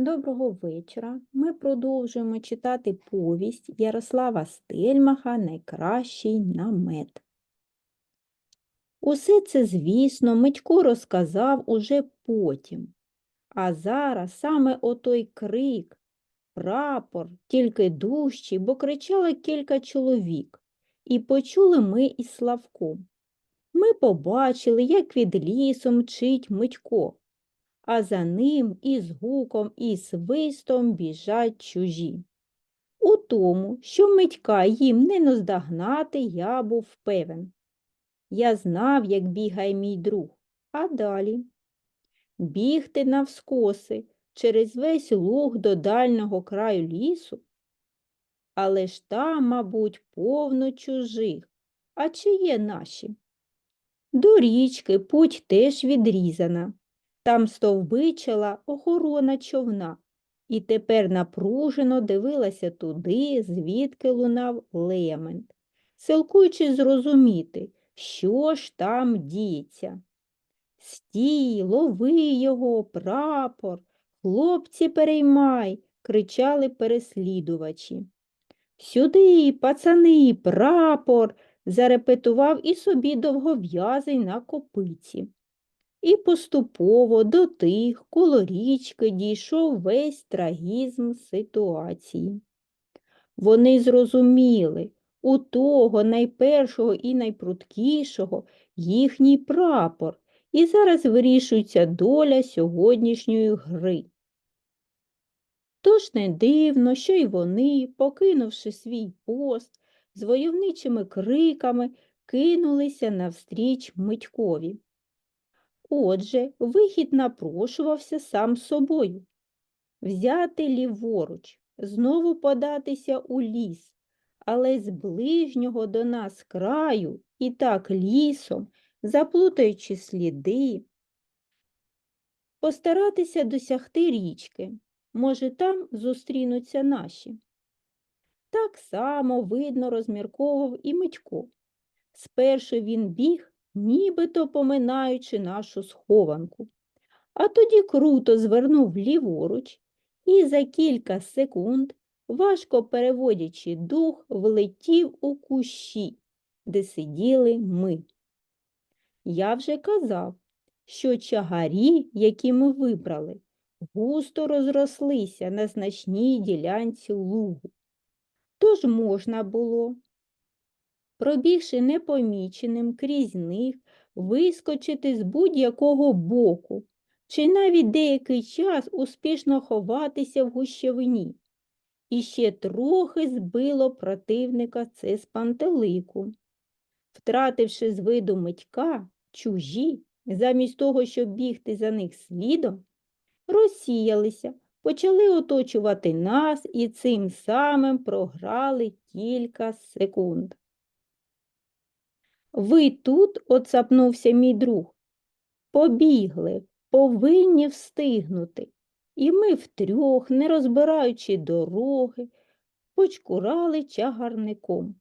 Доброго вечора. Ми продовжуємо читати повість Ярослава Стельмаха Найкращий намет. Усе це, звісно, Митько розказав уже потім. А зараз саме отой крик, прапор, тільки дужчий, бо кричало кілька чоловік. І почули ми із Славком. Ми побачили, як від лісу мчить Митько а за ним із гуком і свистом біжать чужі. У тому, що Митька їм не наздогнати, я був певен. Я знав, як бігає мій друг, а далі бігти навскоси через весь луг до дальнього краю лісу. Але ж там, мабуть, повно чужих, а чи є наші? До річки путь теж відрізана, там стовбичила охорона човна, і тепер напружено дивилася туди, звідки лунав лемент, силкуючи зрозуміти, що ж там діється. Стій, лови його, прапор, хлопці переймай, кричали переслідувачі. Сюди, пацани, прапор, зарепетував і собі довгов'язий на копиці. І поступово до тих коло річки дійшов весь трагізм ситуації. Вони зрозуміли, у того найпершого і найпруткішого їхній прапор, і зараз вирішується доля сьогоднішньої гри. Тож не дивно, що й вони, покинувши свій пост, з войовничими криками кинулися навстріч Митькові. Отже, вихід напрошувався сам собою. Взяти ліворуч, знову податися у ліс, але з ближнього до нас краю і так лісом, заплутаючи сліди, постаратися досягти річки. Може, там зустрінуться наші. Так само, видно, розмірковував і Митько. Спершу він біг нібито поминаючи нашу схованку. А тоді круто звернув ліворуч і за кілька секунд, важко переводячи дух, влетів у кущі, де сиділи ми. Я вже казав, що чагарі, які ми вибрали, густо розрослися на значній ділянці лугу. Тож можна було пробігши непоміченим крізь них, вискочити з будь-якого боку, чи навіть деякий час успішно ховатися в гущевині. І ще трохи збило противника це з пантелику. Втративши з виду митька, чужі, замість того, щоб бігти за них слідом, розсіялися, почали оточувати нас і цим самим програли кілька секунд. Ви тут, оцапнувся мій друг. Побігли, повинні встигнути. І ми втрьох, не розбираючи дороги, почкурали чагарником.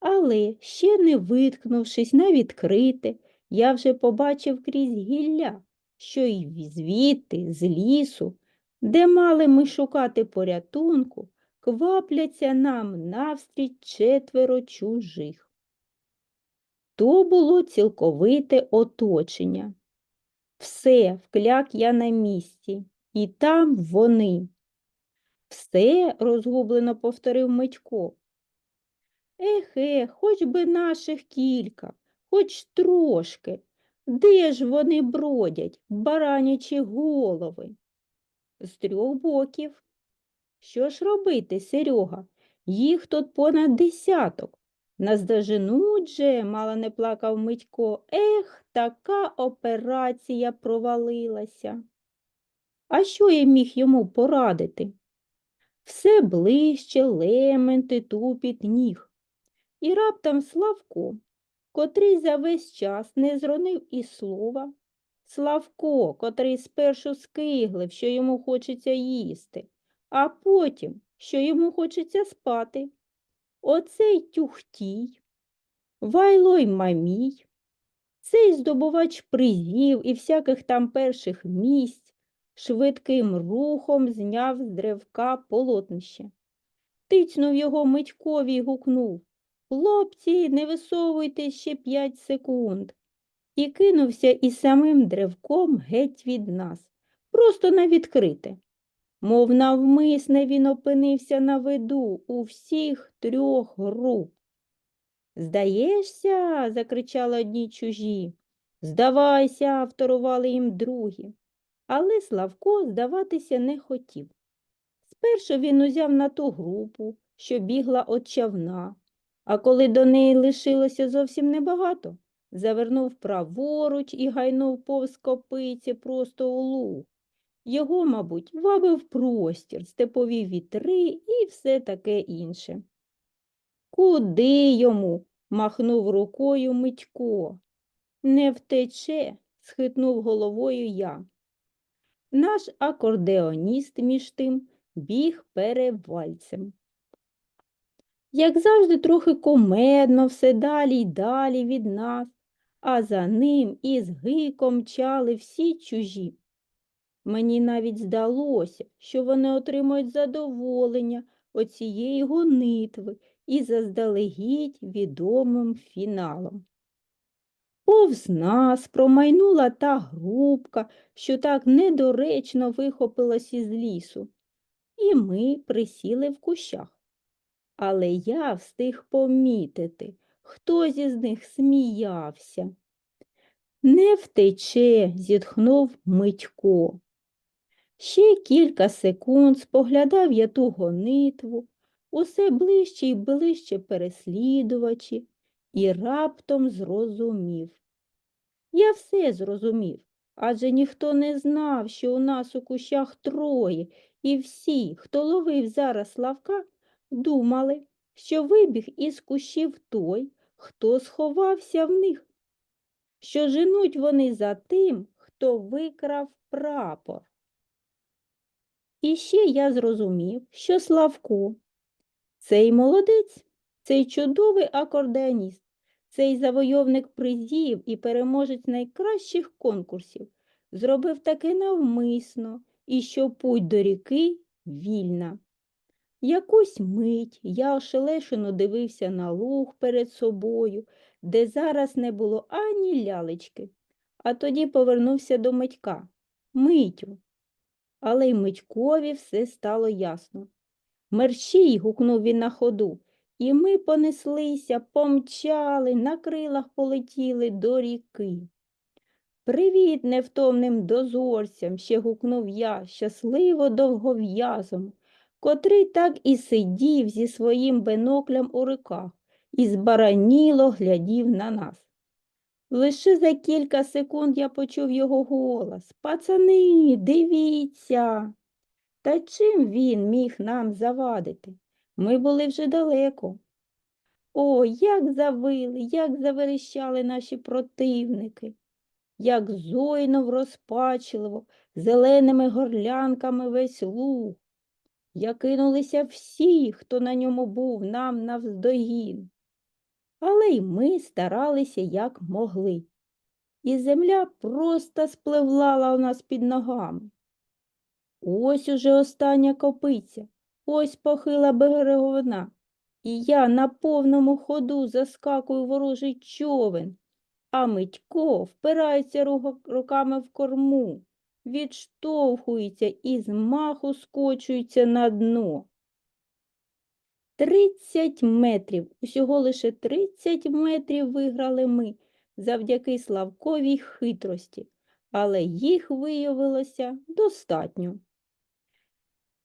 Але, ще не виткнувшись на відкрите, я вже побачив крізь гілля, що й звідти, з лісу, де мали ми шукати порятунку, квапляться нам навстріч четверо чужих. То було цілковите оточення. Все, вкляк я на місці, і там вони. Все, розгублено повторив Митько. Ехе, хоч би наших кілька, хоч трошки. Де ж вони бродять, баранячі голови? З трьох боків. Що ж робити, Серега? Їх тут понад десяток. Наздоженуть же, мало не плакав Митько, ех, така операція провалилася. А що я міг йому порадити? Все ближче лементи тупіт ніг. І раптом Славко, котрий за весь час не зронив і слова, Славко, котрий спершу скиглив, що йому хочеться їсти, а потім, що йому хочеться спати. Оцей тюхтій, вайло й мамій, цей здобувач призів і всяких там перших місць, швидким рухом зняв з древка полотнище. Тицнув його Митькові й гукнув Хлопці, не висовуйте ще п'ять секунд. І кинувся із самим древком геть від нас, просто на відкрите. Мов навмисне він опинився на виду у всіх трьох груп. Здаєшся, закричали одні чужі. Здавайся, вторували їм другі. Але Славко здаватися не хотів. Спершу він узяв на ту групу, що бігла від човна, а коли до неї лишилося зовсім небагато, завернув праворуч і гайнув повз копиці просто у луг. Його, мабуть, вабив простір, степові вітри і все таке інше. Куди йому? махнув рукою Митько. Не втече, схитнув головою я. Наш акордеоніст між тим біг перевальцем. Як завжди, трохи комедно, все далі й далі від нас, а за ним із гиком мчали всі чужі. Мені навіть здалося, що вони отримують задоволення оцієї гонитви і заздалегідь відомим фіналом. Повз нас промайнула та групка, що так недоречно вихопилась із лісу, і ми присіли в кущах. Але я встиг помітити, хтось із них сміявся. Не втече, зітхнув Митько. Ще кілька секунд споглядав я ту гонитву, усе ближче й ближче переслідувачі, і раптом зрозумів. Я все зрозумів, адже ніхто не знав, що у нас у кущах троє, і всі, хто ловив зараз Славка, думали, що вибіг із кущів той, хто сховався в них, що женуть вони за тим, хто викрав прапор. І ще я зрозумів, що Славко, цей молодець, цей чудовий акордеоніст, цей завойовник призів і переможець найкращих конкурсів, зробив таке навмисно і що путь до ріки вільна. Якусь мить я ошелешено дивився на луг перед собою, де зараз не було ані лялечки, а тоді повернувся до Митька. Митю. Але й Митькові все стало ясно. Мерщій, гукнув він на ходу, і ми понеслися, помчали, на крилах полетіли до ріки. Привіт, невтомним дозорцям, ще гукнув я, щасливо довгов'язому, котрий так і сидів зі своїм биноклем у руках і збараніло глядів на нас. Лише за кілька секунд я почув його голос. Пацани, дивіться. Та чим він міг нам завадити? Ми були вже далеко. О, як завили, як заверещали наші противники, як зойнув розпачливо, зеленими горлянками весь луг. Я кинулися всі, хто на ньому був, нам навздогін. Але й ми старалися, як могли. І земля просто спливлала у нас під ногами. Ось уже остання копиця, ось похила береговина, і я на повному ходу заскакую ворожий човен, а Митько впирається руками в корму, відштовхується і з маху скочується на дно. Тридцять метрів, усього лише тридцять метрів виграли ми завдяки Славковій хитрості, але їх виявилося достатньо.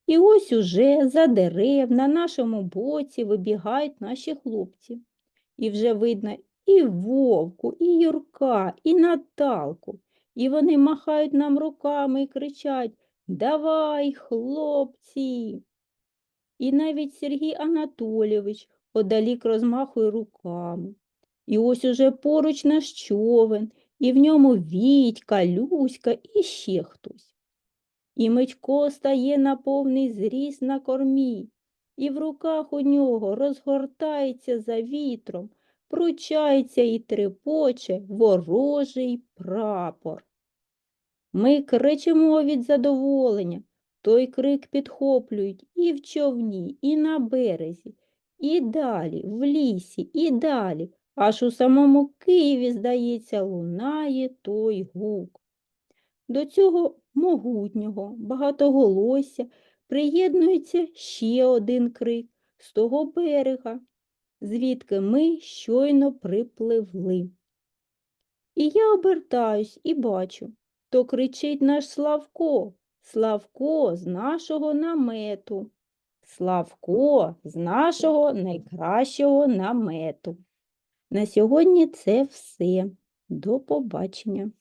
І ось уже за дерев на нашому боці вибігають наші хлопці. І вже видно і Вовку, і Юрка, і Наталку. І вони махають нам руками і кричать Давай, хлопці. І навіть Сергій Анатолійович одалік розмахує руками. І ось уже поруч наш човен, і в ньому Вітька, Люська і ще хтось. І Митько стає на повний зріст на кормі, і в руках у нього розгортається за вітром, пручається і трепоче ворожий прапор. Ми кричимо від задоволення. Той крик підхоплюють і в човні, і на березі, і далі, в лісі, і далі, аж у самому Києві, здається, лунає той гук. До цього могутнього багатоголосся приєднується ще один крик з того берега, звідки ми щойно припливли. І я обертаюсь і бачу, то кричить наш Славко, Славко з нашого намету. Славко з нашого найкращого намету. На сьогодні це все. До побачення.